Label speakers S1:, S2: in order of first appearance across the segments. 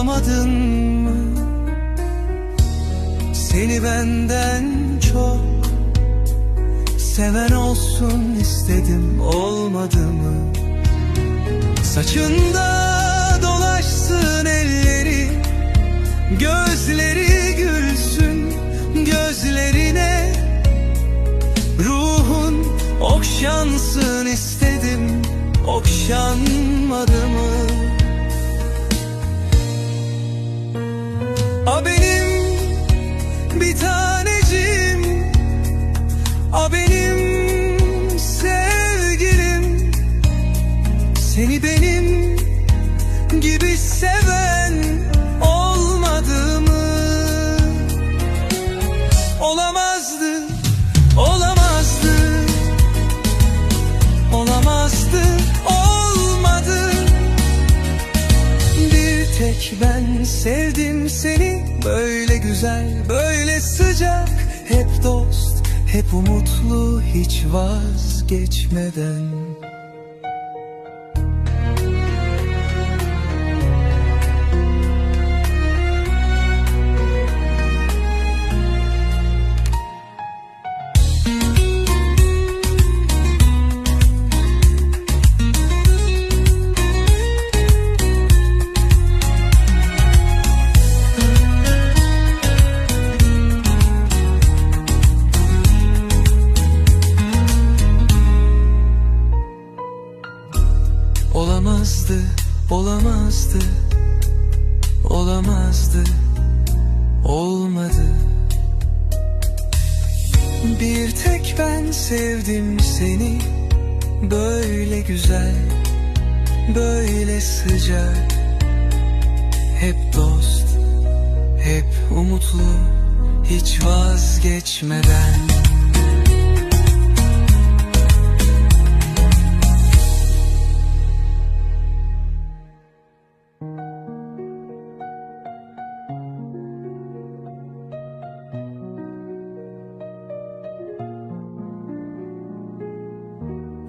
S1: olamadın mı? Seni benden çok seven olsun istedim olmadı mı? Saçında dolaşsın elleri Gözleri gülsün gözlerine Ruhun okşansın istedim Okşanmadı mı? Seni benim gibi seven olmadı mı? Olamazdı, olamazdı Olamazdı, olmadı Bir tek ben sevdim seni Böyle güzel, böyle sıcak Hep dost, hep umutlu Hiç vazgeçmeden Olamazdı, olamazdı, olamazdı, olmadı. Bir tek ben sevdim seni, böyle güzel, böyle sıcak. Hep dost, hep umutlu, hiç vazgeçmeden.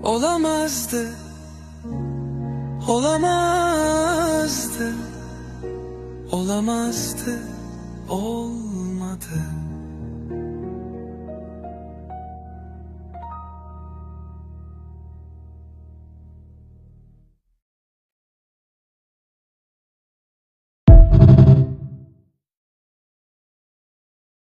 S1: Olamazdı. Olamazdı. Olamazdı. Olmadı